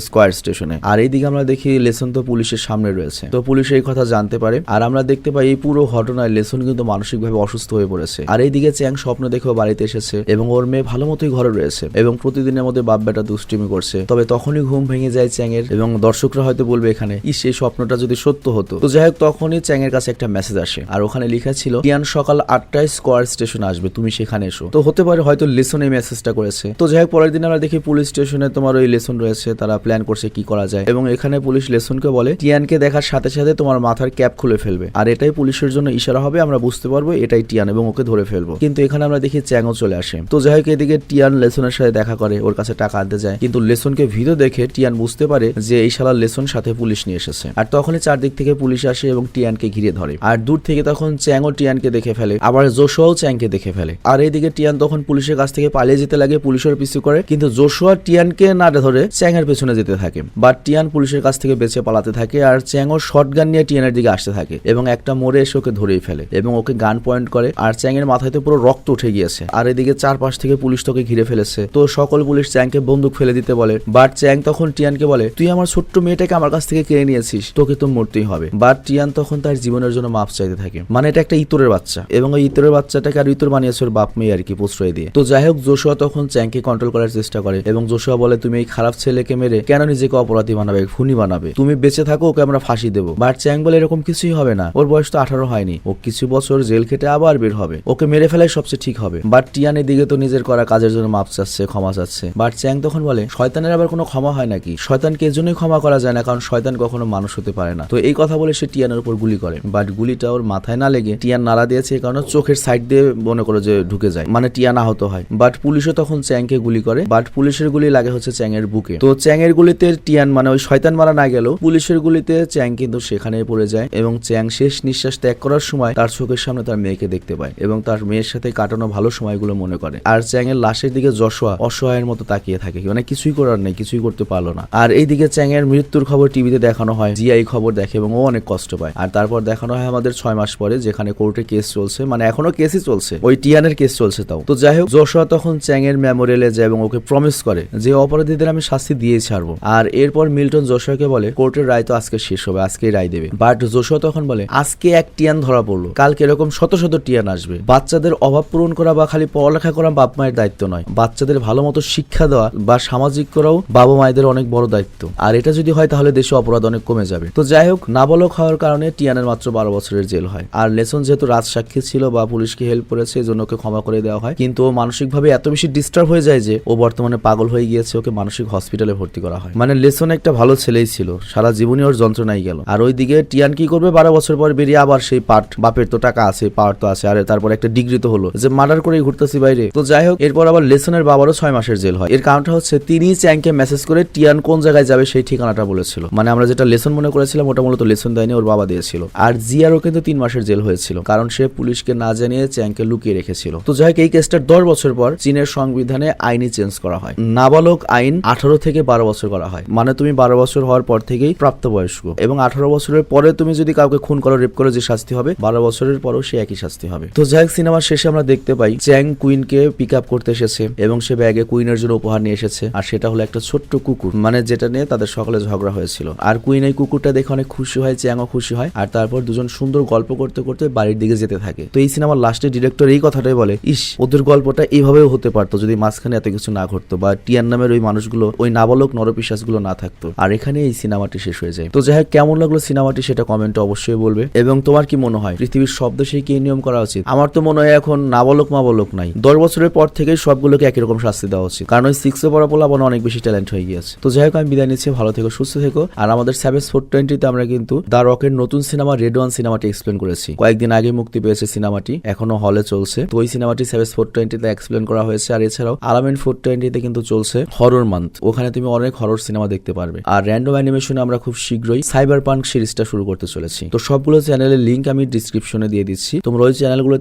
A: স্কোয়ার স্টেশনে। আর এইদিকে আমরা দেখি লেসন তো পুলিশের সামনে রয়েছে। তো পুলিশ এই কথা জানতে পারে। আর আমরা দেখতে পাই এই পুরো ঘটনায় লেসন কিন্তু মানসিকভাবে অসুস্থ হয়ে পড়েছে আর এইদিকে চ্যাং স্বপ্ন দেখেও বাড়িতে এসেছে এবং ওর মেয়ে ভালো মতোই ঘরে রয়েছে এবং প্রতিদিনের মধ্যে বাপ বেটা দুষ্টিমি করছে। তবে তখনই ঘুম ভেঙে যায় চ্যাং এর এবং দর্শকরা হয়তো বলবে এখানে, ইস, এই স্বপ্নটা যদি সত্য হতো। তো যাই হোক, তখনই চ্যাং এর কাছে একটা মেসেজ আসে। আর ওখানে লেখা ছিল টিয়ান সকাল আটটায় স্কোয়ার স্টেশন আসবে, তুমি সেখানে এসো। তো হতে পারে হয়তো লেসন এই মেসেজটা করেছে। তো যাই হোক, পরের দিন আমরা দেখি পুলিশ স্টেশনে তোমার ওই লেসন রয়েছে, তারা প্ল্যান করছে কি করা যায়। এবং এখানে পুলিশ লেসনকে বলে, টিয়ানকে দেখার সাথে সাথে তোমার মাথার ক্যাপ খুলে ফেলবে। আর এটাই পুলিশের জন্য ইশারা হবে, আমরা বুঝতে পারব এটাই টিয়ান এবং ওকে ধরে ফেলব। কিন্তু এখানে আমরা দেখি চ্যাংও চলে আসে। তো যাই হোক, এদিকে টিয়ান লেসনের সাথে দেখা করে, ওর কাছে টাকা আনতে যায়। কিন্তু লেসনকে ভিডিও দেখে টিয়ান বুঝতে পারে যে এই শালা লেসন সাথে পুলিশ নিয়ে এসেছে। আর তখনই চারদিক থেকে পুলিশ আসে এবং টিয়ানকে ঘিরে ধরে। আর দূর থেকে তখন চ্যাংও টিয়ানকে দেখে ফেলে, আবার জোশোয়াও চ্যাংকে দেখে ফেলে। আর এইদিকে টিয়ান তখন পুলিশের কাছ থেকে পালিয়ে যেতে লাগে, পুলিশের পিছু করে। কিন্তু জোশোয়া টিয়ানকে না ধরে চ্যাংয়ের পেছনে যেতে থাকে। বাট টিয়ান পুলিশের কাছ থেকে বেঁচে পালাতে থাকে আর চ্যাংও শর্ট গান নিয়ে টিয়ানের দিকে আসতে থাকে। এবং একটা মোড়ে এসে ওকে ধরেই ফেলে এবং ওকে গান পয়েন্ট করে। আর চ্যাংয়ের মাথায় তো পুরো রক্ত উঠে গিয়েছে। আর এদিকে চারপাশ থেকে পুলিশ তোকে ঘিরে ফেলেছে। তো সকল পুলিশ চ্যাংকে বন্দুক ফেলে দিতে বলে। বাট চ্যাং তখন টিয়ানকে বলে, তুই আমার ছোট্ট মেয়েটাকে আমার কাছ থেকে কেড়ে নিয়েছিস। তোকে তো মরতেই হবে। বাট টিয়ান তখন তার জীবনের জন্য মাপ চাইতে থাকে। মানে এটা একটা ইতরের বাচ্চা। এবং ওই ইতরের বাচ্চাটাকে আর ইতর বানিয়েছে ওর বাপ মেয়ে আর কি, প্রশ্রয় দিয়ে। তো যাই হোক, জোশুয়া তখন চ্যাংকে কন্ট্রোল করার চেষ্টা করে। এবং জোশুয়া বলে, তুমি এই খারাপ ছেলেকে মেরে কেন নিজেকে অপরাধী বানাবে, খুনি বানাবে? তুমি বেঁচে থাকো, ওকে আমরা ফাঁসি দেবো। বাট চ্যাং বলে, এরকম কিছুই হবে না। ওর বয়স তো আঠারো হয়নি। ও কিছু বছর জেল খেটে আবার বের হবে। ওকে মেরে ফেলাই সবচেয়ে ঠিক হবে। বাট টিয়ান এদিকে তো নিজের করা কাজের জন্য মাপ চাচ্ছে, ক্ষমা চাচ্ছে। বাট চ্যাং তখন বলে, শয়তানের আবার কোনো ক্ষমা হয় নাকি? শয়তানকে এজন্যই ক্ষমা করা যায় না, কারণ শয়তান কখনো মানুষ হতে পারে না। তো এই কথা বলে সে টিয়ানের উপর গুলি করে। বাট গুলিটা ওর মাথায় না লেগে টিয়ান নাড়া দিয়েছে কারণে চোখের সাইড দিয়ে মনে করো যে ঢুকে যায়। মানে টিয়ান আহত হয়। বাট পুলিশও তখন চ্যাংকে গুলি করে। বাট পুলিশের গুলি লাগে হচ্ছে চ্যাংয়ের বুকে। তো চ্যাংয়ের গুলিতে টিয়ান মানে ওই শয়তান মারা না গেল পুলিশের গুলিতে চ্যাং কিন্তু সেখানে পড়ে যায় এবং চ্যাং শেষ নিঃশ্বাস ত্যাগ করার সময় তার চোখের সামনে তার মেয়েকে দেখতে পায়। এবং তার মেয়ের সাথে কাটানো ভালো সময়গুলো মনে করে। আর চ্যাং এর লাশের দিকে যশোয়া অসহায়ের মতো তাকিয়ে থাকে। মানে কিছুই করার নেই, কিছুই করতে পারল না। আর এইদিকে চ্যাং এর মৃত্যুর খবর টিভিতে দেখানো হয়, জিআই খবর দেখে এবং ও অনেক কষ্ট পায়। আর তারপর দেখানো হয় আমাদের ছয় মাস পরে, যেখানে কোর্টে কেস চলছে। মানে এখনও কেসই চলছে। ওই টিয়ানের কেস চলছে তাও। তো যাই হোক যশোয়া তখন চ্যাংয়ের মেমোরিয়ালে যায় এবং ওকে প্রমিস করে যে অপরাধীদের আমি শাস্তি দিয়ে ছাড়বো। আর এরপর মিল্টন যশোয়াকে বলে, কোর্টের রায় তো আজকে শেষ হবে, আজকেই রায় দেবে। বাট যশোয়া তখন বলে, আজকে এক টিয়ান ধরা পড়ল। কালকে এরকম শত শত টিয়ান আসবে। বাচ্চাদের অভাব পূরণ করা বা খালি পড়ালেখা করা বাপ মায়ের দায়িত্ব নয়। বাচ্চাদের ভালো মতো শিক্ষা দেওয়া বা সামাজিক করাও বাবা মায়েদের অনেক বড় দায়িত্ব। আর এটা যদি হয় তাহলে দেশে অপরাধ অনেক কমে যাবে। তো যাই হোক, নাবালক হওয়ার কারণে টিয়ানের মাত্র বারো বছরের জেল হয়। আর লেসন যেহেতু রাজসাক্ষী ছিল বা পুলিশকে হেল্প করেছে এই জন্য ওকে ক্ষমা করে দেওয়া হয়। কিন্তু ও মানসিকভাবে এত বেশি ডিস্টার্ব হয়ে যায় যে ও বর্তমানে পাগল হয়ে গিয়েছে, ওকে মানসিক হসপিটালে ভর্তি করা হয়। মানে লেসন একটা ভালো ছেলেই ছিল। সারা জীবনই ওর যন্ত্রণাই গেল। আর ওইদিকে টিয়ান কি করবে? বারো বছর পর বেরিয়ে আবার সেই পাট বাপের তো টাকা আছে, পাওয়ার তো আছে, আর তারপর একটা ডিগ্রি তো হলো যে মার্ডার করে ঘুরতেছি বাইরে। তো যাই হোক, এরপর আবার লেসনের বাবারও ছয় মাসের জেল হয়। এর কারণটা হচ্ছে তিনি চ্যাংকে মেসেজ করে টিয়ান কোন জায়গায় যাবে সেই ঠিকানাটা বলেছিল। মানে আমরা যেটা লেসন মনে করেছিলাম, ওটা মূলত লেসন দেয়নি, ওর বাবা দিয়েছিল। আর জিয়ারও কিন্তু তিন মাসের জেল হয়েছিল, কারণ সে পুলিশকে না জানিয়ে চ্যাংকে লুকিয়ে রেখেছিল। তো যাই হোক, এই কেসটার দশ বছর পর চীনের সংবিধানে আইনি চেঞ্জ করা হয়। নাবালক আইন আঠারো থেকে বারো বছর করা হয়। মানে তুমি বারো বছর হওয়ার পর থেকেই প্রাপ্তবয়স্ক। এবং আঠারো বছরের পরে তুমি যদি কাউকে খুন করো, রেপ করো, যে শাস্তি হবে, বারো বছরের পরও সে একই শাস্তি হবে। তো হোক সিনেমার শেষে আমরা দেখতে পাই চ্যাং কুইনকে পিক আপ করতে এসেছে এবং সে ব্যাগে কুইনের জন্য উপহার নিয়ে এসেছে। আর সেটা হলো একটা ছোট্ট কুকুর মানে যেটা নিয়ে তাদের সকলে ঝগড়া হয়েছিল। আর কুইন এই কুকুরটা দেখে অনেক খুশি হয়, চ্যাংও খুশি হয়। আর তারপর দুজন সুন্দর গল্প করতে করতে বাড়ির দিকে যেতে থাকে। তো এই সিনেমার লাস্টে ডিরেক্টর এই কথাটাই বলে, ইস, ওদের গল্পটা এইভাবেও হতে পারতো যদি মাঝখানে এত কিছু না ঘটতো বা টিয়ার নামের ওই মানুষগুলো, ওই নাবালক নরপিশ্বাসগুলো না থাকতো। আর এখানে এই সিনেমাটি শেষ হয়ে যায়। তো যাই হোক, কেমন লাগল সিনেমাটি সেটা কমেন্টে অবশ্যই বলবে। এবং তোমার কি মনে হয়, পৃথিবীর সব দেশেই কি নিয়ম করা উচিত? আমার তো মনে হয় এখন নাবালক মাবালক নাই। দশ বছরের পর থেকেই সবগুলোকে একই রকম শাস্তি দেওয়া উচিত কারণ ওই সিক্সে পড়া পোলা অনেক বেশি ট্যালেন্ট হয়ে গিয়েছে। তো যাই হোক, আমি বিদায় নিচ্ছি। ভালো থেকো, সুস্থ থেকো। আর আমাদের সেভেন ফোর টোয়েন্টিতে আমরা কিন্তু দা রকের নতুন সিনেমা রেড ওয়ান সিনেমাটি এক্সপ্লেন করেছি। কয়েকদিন আগে মুক্তি পেয়েছে সিনেমাটি এখনও হলে চলছে। তো ওই সিনেমাটি সেভেন ফোর টোয়েন্টিতে এক্সপ্লেন করা হয়েছে। আর এছাড়াও আলামিন ফোর টোয়েন্টিতে কিন্তু চলছে হরর মান্থ ওখানে তুমি অনেক হরর সিনেমা দেখতে পারবে। আর র্যান্ডম অ্যানিমেশনে আমরা খুব শীঘ্রই সাইবার পাঙ্ক সিরিজটা শুরু করতে চলেছি। তো সবগুলো চ্যানেলের লিঙ্ক আমি ডিসক্রিপশনে দিয়ে দিচ্ছি। তোমরা ওই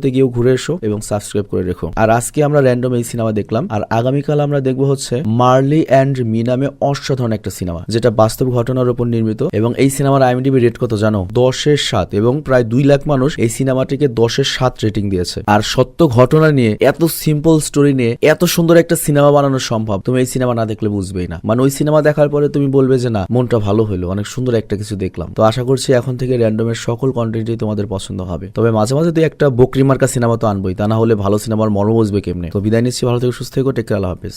A: চ্যানেলগুলোতে গিয়েও ঘুরে এসো এবং সাবস্ক্রাইব করে রেখো। আর আজকে আমরা র্যান্ডম এই সিনেমা দেখলাম। আর আগামীকাল আমরা দেখব হচ্ছে মার্লি অ্যান্ড মি নামে অসাধারণ একটা সিনেমা, যেটা বাস্তব ঘটনার উপর নির্মিত এবং এই সিনেমার আইএমডিবি রেট কত জানো? দশের সাত এবং প্রায় দুই লাখ মানুষ এই সিনেমাটিকে দশের সাত রেটিং দিয়েছে। আর সত্য ঘটনা নিয়ে, এত সিম্পল স্টোরি নিয়ে, এত সুন্দর একটা সিনেমা বানানো সম্ভব, তুমি এই সিনেমা না দেখলে বুঝবেই না। মানে ওই সিনেমা দেখার পরে তুমি বলবে যে, না, মনটা ভালো হলো, অনেক সুন্দর একটা কিছু দেখলাম। তো আশা করছি এখন থেকে র্যান্ডমের সকল কন্টেন্টই তোমাদের পছন্দ হবে। তবে মাঝে মাঝে তুই একটা বকরি মার্কা সিনেমা তো আনবই, তা না হলে ভালো সিনেমার মর্ম বুঝবে কেমনে? তো বিদায় নিচ্ছি, ভালো থেকে, সুস্থ থেকে টেক আল্লাহ হাফেজ।